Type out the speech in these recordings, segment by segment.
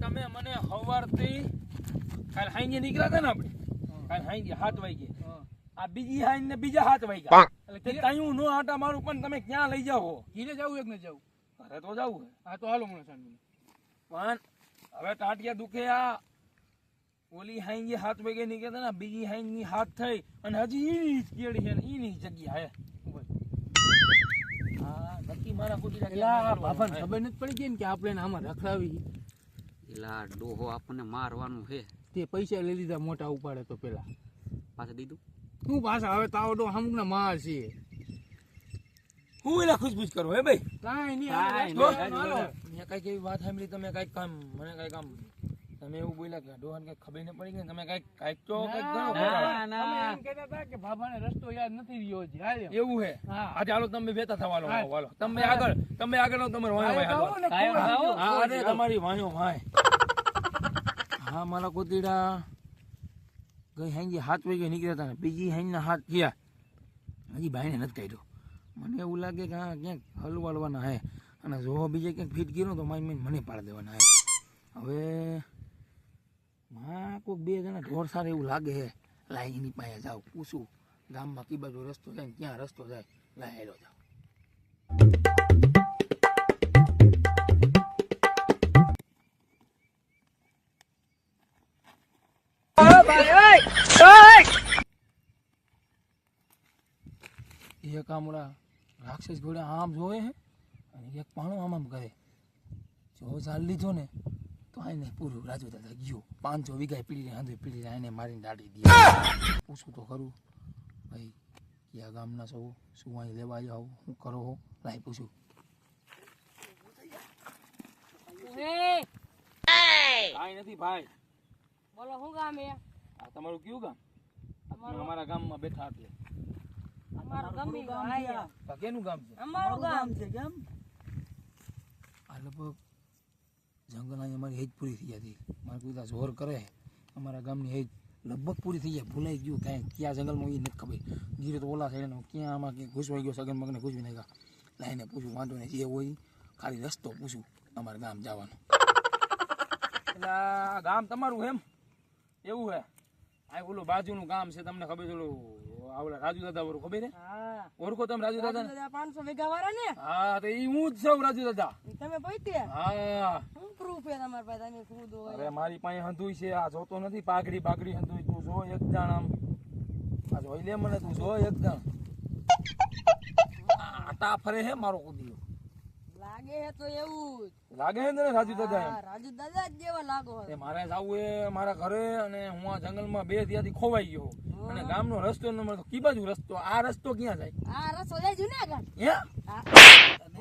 તમે મને હવારથી કાલ નીકળ્યા હતા ને આપણે? કાલ હાઈને હાથ વાગે આ બીજી હાઈન ને બીજા હાથ વાગ્યા. એટલે કાંઈ નો આટા મારું પણ તમે ક્યાં લઈ જાઓ? ઘીરે જવું એક ને જવું. ઘરે તો જવું હા. તો હાલો મને સાંજે પણ હવે ટાટિયા દુખે આ ઓલી હાઈન જે હાથ વાગે નીકળ્યા હતા ને બીજી હાઈનની હાથ થઈ અને હજી ઈ જ કેળી છે ને ઈની જગ્યા હે. હા નક્કી મારા કુટીરા પેલા બાફન ખબર નથી પડી ગઈ ને કે આપણે આમાં રખડાવી. એલા ડોહો આપણને મારવાનું હે. તે પૈસા લઈ લીધા મોટા ઉપાડે તો પેલા. પાછા દીધું? શું પાછા? હવે તાવ ડો હમણાં માર છે. હું એલા ખુશબુશ કરો હે ભાઈ? કાઈ નહીં કાંઈ એવી વાત સાંભળી તમે કંઈક કામ મને કઈ કામ તમે એવું બોલ્યા કે ડોહન કઈ ખબર ન પડી ગઈ તમે કઈ કંઈક તો કંઈક ગણો ના, ના. તમે એમ કહેતા હતા કે બાબાને રસ્તો યાદ નથી રહ્યો હજી. હાલ એવું હે હા. આજે હાલો તમે બેતા થવાનો હા. હાલો તમે આગળ તમે આગળ તમારે વાંહે વાંહે હાલો. કાંઈ કોઈ. હા અરે તમારી વાયો ભાઈ હા મારા કોતીડા ગઈ હાંજી હાથ વાગે નીકળ્યા હતા બીજી બીજી ના હાથ થયા હજી ભાઈને નથી કાઢ્યો મને એવું લાગે કે હા ક્યાંક હલવાડવાના હે અને જો બીજે ક્યાંક ફીટ ગયો તો મારી મને પાડી દેવાના હે હવે માં કોઈક બે જણા ઢોર સાર એવું લાગે હે. લાય એની પાસે જાવ પૂછું. ગામમાં કી બાજુ રસ્તો જાય ને ક્યાં રસ્તો જાય, લાય હેલો એક આમળા રાક્ષસ ઘોડા આમ જોવે હે અને એક પાણો આમ આમ કરે. જો ચાલ લીધો ને તો આને પૂરું. રાજુ દાદા ગયો. પાંચસો વીઘા પીડી હાંધો પીડી એને મારીને દાડી દીધી પૂછું તો ખરું. ભાઈ કયા ગામના સૌ શું અહીં લેવા જાઓ શું કરો હો? લાઈ પૂછું. કાંઈ નથી ભાઈ. બોલો શું ગામ એ? આ તમારું કયું ગામ? અમારું અમારા ગામમાં બેઠા એટલે. અમારું ગામ. કેનું ગામ છે? અમારું ગામ. છે કેમ? આ લગભગ જંગલ અહીંયા અમારી હેજ પૂરી થઈ જતી મારા કોઈ દા જોર કરે. અમારા ગામની હેજ લગભગ પૂરી થઈ જાય ભૂલાઈ ગયું. કાંઈ ક્યાં જંગલમાં એ નથી ખબર. ગીરે તો ઓલા સાઈડ ક્યાં આમાં ક્યાં ઘૂસવાઈ ગયો સગન મગને ઘૂસવી નાખ્યા. લાઈને પૂછું, વાંધો નહીં, જે હોય ખાલી રસ્તો પૂછું અમારા ગામ જવાનો. એટલે ગામ તમારું એમ? એવું હે? આ ઓલું બાજુનું ગામ છે, તમને ખબર ઓલું આ રાજુ દાદા ઓરું ખબર હે. હા તમે રાજુ દાદા પાંચસો વીઘા વાળા ને? હા તો હું જ છું રાજુ દાદા તમે પૈતે હા. શું પ્રૂફ છે તમારી પાસે? તમે ખુદ અરે મારી પાસે હંધુય છે. આ જોતો નથી. પાઘડી પાઘડી હંધુય. તું જો એક જણ આમ. આ જોઈ લે મને તું જો એક જણ. આટા ફરે હે મારો કુદીયો. લાગે હે તો એવું જ. લાગે હે ને રાજુ દાદા એમ રાજુ દાદા જ જેવા લાગો એ મારે જાવું એ મારા ઘરે અને હું આ જંગલમાં બે ત્યાંથી ખોવાઈ ગયો. અને ગામનો રસ્તો ન મળતો. કી બાજુ રસ્તો? આ રસ્તો ક્યાં જાય? આ રસ્તો જાય જુનાગઢ. હે હા.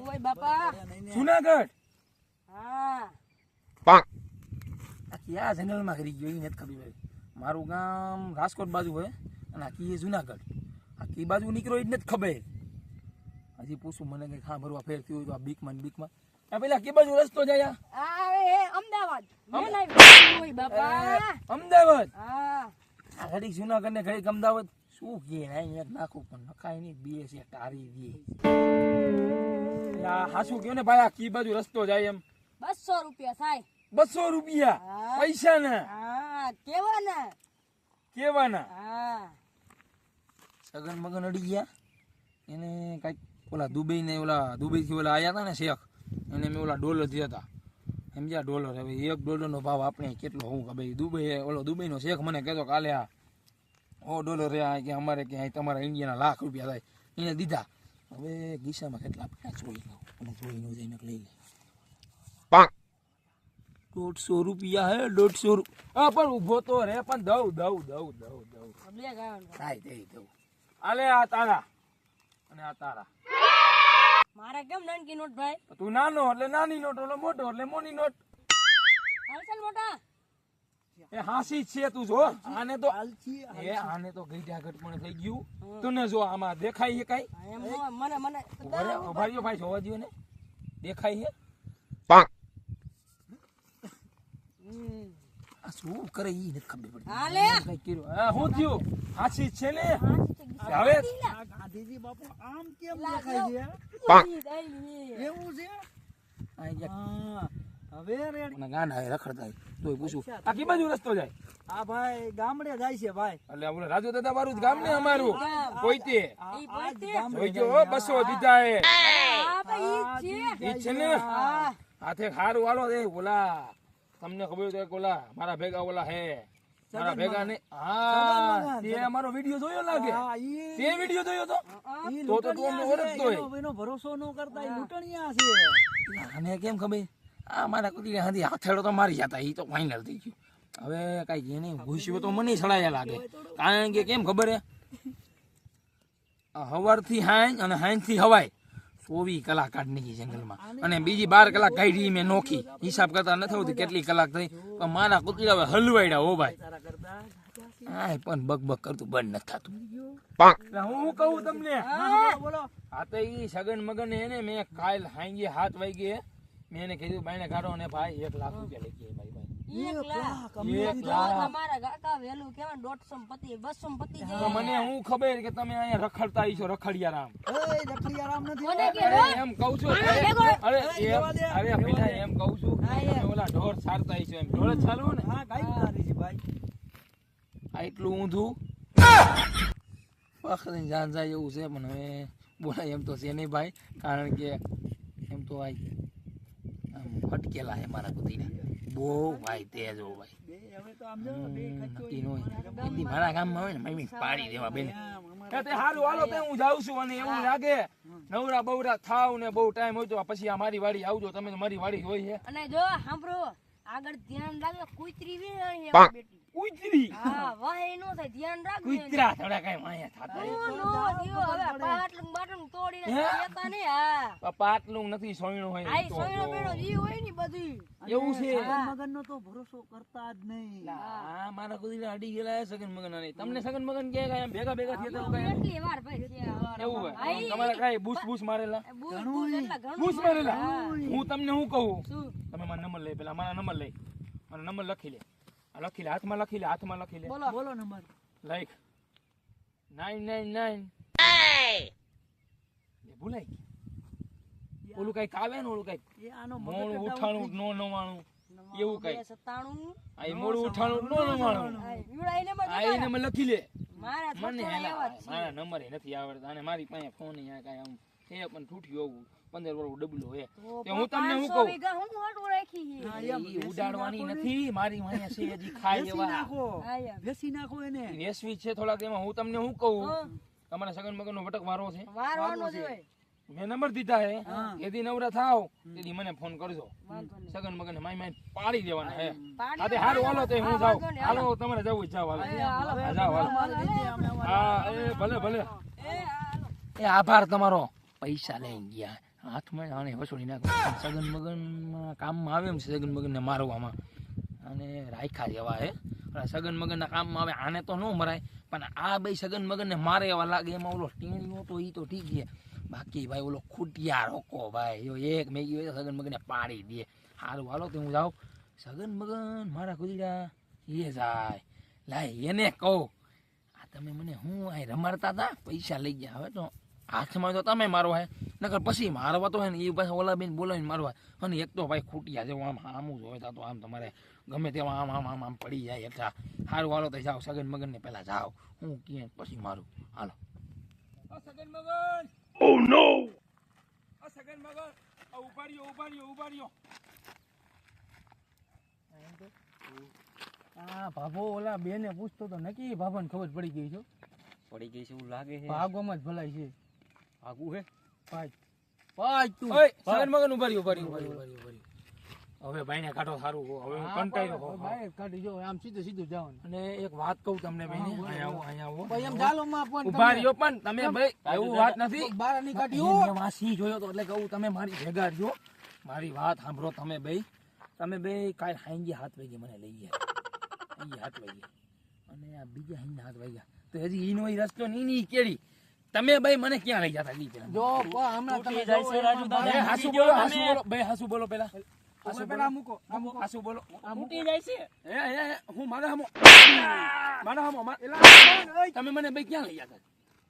ઓય બાપા. જુનાગઢ? હા. આ ક્યાં જંગલમાં કરી ગયો એ નથી ખબર ભાઈ. મારું ગામ રાજકોટ બાજુ હોય અને આ કી એ જુનાગઢ. આ કી બાજુ નીકળ્યો એ જ નથી ખબર. હજી પૂછું મને કઈ હા ભરવા ફેર થયું હોય તો આ બીકમાં ને બીકમાં. આ પેલા કે બાજુ રસ્તો જાય અમદાવાદ. મેં અમદાવાદ? આ ઘડીક જુનાગઢ ને ઘડીક અમદાવાદ. શું કે નાખું પણ નખાય નહીં બે છે તારી દે. હા હાસું કયો ને ભાઈ આ કી બાજુ રસ્તો જાય એમ. બસો રૂપિયા થાય. બસો રૂપિયા. પૈસા ના કેવાના. કેવા ને કેવાના સગન મગન અડી ગયા. એને કાંઈક ઓલા દુબઈ ને ઓલા દુબઈ થી ઓલા આયા હતા ને શેખ એને મેં ઓલા ડોલર દીધા હતા સમજ્યા ડોલર હવે એક ડોલરનો ભાવ આપણે કેટલો હોવું કે ભાઈ દુબઈ ઓલો દુબઈનો શેખ મને કહેતો કાલે આ ઓ ડોલર રહ્યા કે અમારે કે તમારા ઇન્ડિયાના લાખ રૂપિયા થાય. એને દીધા. હવે ગીસામાં કેટલા પૈસા જોઈ લઉં અને જોઈ ન જઈને લઈ લે. દોઢસો રૂપિયા હે દોઢસો રૂપિયા હા પણ ઊભો તો રે પણ દઉં દઉં દઉં દઉં દઉં. થાય દઈ દઉં. આલે આ તારા. અને આ તારા. મારે કેમ નાનકી નોટ ભાઈ? તું નાનો એટલે નાની નોટ એટલે મોટો એટલે મોની નોટ. હાલશે ને મોટા. એ હાસી જ છે તું જો. આને તો એ આને તો ગઈઢા ઘટપણ થઈ ગયું. તને જો આમાં દેખાય છે કઈ? એમ મને મને ભાઈઓ ભાઈ જોવા દયો ને. દેખાય છે? હમ. આ શું કરે ઈ? નથી ખબર પડતી. હાલે. કઈ કર્યું. હા શું થયું? હાચી છે ને? હવે? ગાંધીજી બાપુ આમ કેમ દેખાય છે? એવું છે? આ એક હા હવે રેડી મને રખડતા તોય પૂછું. આ કી બાજુ રસ્તો જાય? આ ભાઈ ગામડે જાય છે ભાઈ. એટલે આપણે રાજુ દાદા મારું ગામ ને અમારું? કોઈ તે આ ઈ આજ પોતે. ગામડે જોઈજો બસો દીધા ભાઈ ઈ છે. ને? હાથે ખારું વાળો રે ઓલા તમને ખબર હોય તો ઓલા મારા ભેગા ઓલા હે. મારા ભેગા ને હા તે અમારો વિડિયો જોયો લાગે. તે વિડિયો જોયો તો? તો તો તું ઓળખતો એનો- ભરોસો ન કરતા એ લૂંટણિયા છે. આને કેમ ખબર? આ મારા કુતરી હાથી હાથેડો તો મારી જતા એ તો ફાઇનલ થઈ ગયું. હવે કઈ એને ઘૂસ્યો તો મને છડાયા લાગે. કારણ કે કેમ ખબર હે? આ હવારથી હાંજ અને હાંજથી હવાય. ચોવીસ કલાક કાઢી જંગલમાં. અને બીજી બાર કલાક કાઢી મેં નોખી. હિસાબ કરતા નથી આવતી કેટલી કલાક થઈ. પણ મારા કુતરા હવે હલવાડ્યા હો ભાઈ. હા પણ બગ બગ કરતું બંધ નથી થતું. હું કહું તમને? બોલો. આ તો ઈ સગન મગન એને મેં કાલ હાંગે હાથ વાગી મેં એને કીધું ભાઈને કાઢો ને ભાઈ એક લાખ રૂપિયા લઈ ગયા ભાઈ ભાઈ એક લાખ તમારા કાકા વેલું કેવાય દોઢસો પતિ બસો પતી મને હું ખબર કે તમે અહીંયા રખડતા છો રખડિયા રામ એ રખડિયારામ નથી એમ કહું છું. અરે એમ કહું છું. ઓલા ઢોર સારતા છો એમ. ઢોર ચાલુ ને? હા કઈ તારી છે ભાઈ. આ એટલું ઊંધું? પકડીને જાન જાય એવું છે પણ હવે બોલાય એમ તો છે નહીં ભાઈ. કારણ કે એમ તો આ આમ ફટકેલા છે મારા કુતીના બહુ ભાઈ તો જો ન હોય. એથી મારા ગામમાં હોય ને મમ્મી પાડી દેવા બેન. તે હારું હાલો તે હું જાઉં છું અને એવું લાગે નવરા બવરા થાવ ને બહુ ટાઈમ હોય તો પછી આ મારી વાડી આવજો તમે તો મારી વાડી હોય છે અને જો સાંભળો આગળ ધ્યાન રાખજો કુતરી વે બેટી. કુતરી? હા વાહ નો થાય ધ્યાન રાખજો. કુતરા થોડા કઈ માયા થતા નો, નો, દિયો, હવે પાટલું બાટલું તોડીને હે? લેતા નહીં, આ પાટલું નથી સોયણું હોય આ સોયણો બેડો ઈ હોય ને બધું. એવું છે. મગન તો ભરોસો કરતા જ નહીં. આ મારા કુતીના અડી ગયેલા સગન મગન અને. તમને સગન મગન કે કાંઈ ભેગા ભેગા થયા તા કેટલી વાર ભાઈ એવું હોય. આ ઈ- બૂસ બૂસ મારેલા? બૂસ બૂસ એટલા ઘણું બૂસ મારે. મારેલા? હું. તમને શું કહું? તમે મારા નંબર લઈ પેલા મારા નંબર લઈ. મારો નંબર લખી લે. આ લખી લે હાથમાં લખી લે હાથમાં લખી લે. બોલો. બોલો number. Like. Nine nine nine ભૂલાઈ ગઈ ઓલું કંઈક આવે ને ઓલું કંઈક મોડું ઉઠાણું નો નવાણું. એવું કઈ સત્તાણું. આ મોડું ઉઠાણું નો નવાણું. આ એને મને લખી લે. મને. મારા નંબર નથી આવડતા. અને મારી પાસે ફોન અહીંયા કાંઈ આમ છે પણ તૂટ્યું આવું પંદર વર્ષ ડબલું હે તે હું તમને શું કહું? હું ઉડાડવાની નથી. મારી વાંહે છે હજી વેચી એવા નાખો. હા, એને. વેસવી છે થોડાક એમાં. હું તમને શું કહું? હા. તમારા સગન મગન નો વટક વારો છે? વારવાનો જ મેં નંબર દીધા હે. એથી નવરા થાવ તેથી મને ફોન કરજો. સગન મગન માય માય પાડી દેવાના હે. આતે હાલો તે હું જાઉં. હાલો તમારે જવું જ જાવ હાલો. જાવ હાલો. હા, એ ભલે ભલે. એ આભાર તમારો. પૈસા લઈને ગયા. હાથમાં આને વસૂલી નાખો સગન મગન કામમાં આવે એમ છે સગન મગનને મારવામાં. અને રાખ્યા જેવા હે. સગન મગનના કામમાં આવે, આને તો ન મરાય, પણ આ બે સગન મગનને મારે એવા લાગે, એમાં ઓલો ટીણીઓ તો એ તો ઠીક છે. બાકી ભાઈ ઓલો ખૂટિયા રોકો ભાઈ, જો એક મેગી હોય તો સગન મગનને પાડી દે. સારું હાલો તો હું જાઉં? સગન મગન મારા કુદીરા એ જાય. લાય, એને કહો, આ તમે મને હું આ રમાડતા હતા? પૈસા લઈ ગયા, હવે તો હાથમાં તો તમે મારો હે? નકર પછી મારવા તો હે ને એ પાછા ઓલા બેન બોલાવીને મારવા. અને એક તો ભાઈ ખૂટ્યા જેવું આમ આમું જ હોય તા તો આમ તમારે ગમે તેવા આમ આમ આમ આમ પડી જાય એટલા સારું વાળો તો જાઓ સગન મગનને પહેલાં પહેલા જાઓ. હું કે પછી મારું? હાલો. સગન મગન ઓ નો આ સગન મગન આ ઊભા રહ્યો ઊભા રહ્યો ઊભા રહ્યો આ ભાભો ઓલા બેને પૂછતો તો નક્કી ભાભાને ખબર પડી ગઈ છો પડી ગઈ છે એવું લાગે છે. ભાગોમાં જ ભલાઈ છે. આગું હે? ભાગ ભાગ તું. ઓય સગન મગન ઉભરી ઉભરી ઉભરી ઉભરી ઉભરી હવે હવે ભાઈને કાઢો સારું હવે હું કંટાઈ હો. ભાઈ કાઢી જો આમ સીધું સીધું જવાનું. અને એક વાત કહું તમને બેન અહીંયા આવો અહીંયા આવો. ભાઈ એમ ચાલો માં પણ ઊભા રહ્યો પણ તમે ભાઈ એવું વાત નથી. બહારની મેં વાસી જોયો તો એટલે કહું તમે મારી ભેગા રહ્યો મારી વાત સાંભળો તમે ભાઈ તમે બે કાલ હાંજે હાથ વાગે મને લઈ ગયા. હાંજે હાથ વાગે અને આ બીજા હાંજે હાથ વાગ્યા. તો હજી ઈ રસ્તો નહીં ની કેડી તમે ભાઈ મને ક્યાં લઈ જતા ઈ જો કો હમણાં તમે જાય છે રાજુ દાદા. હાસુ બોલો હાસુ બોલો. ભાઈ હાસુ બોલો પેલા. હાસુ પેલા મૂકો આસુ બોલો. તૂટી જાય છે? હે હે હે, હું મારા હમો. મારા હમો. તમે મને ભાઈ ક્યાં લઈ જતા?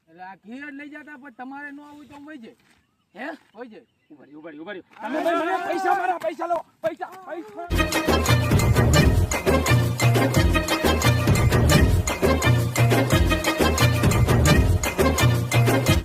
એટલે આ ઘી લઈ જતા પણ તમારે ન આવું તો હોય છે. હે? હોય છે. ઊભા રહ્યો, ઊભા રહ્યો, તમે ભાઈ મને પૈસા મારા પૈસા લો. પૈસા પૈસા.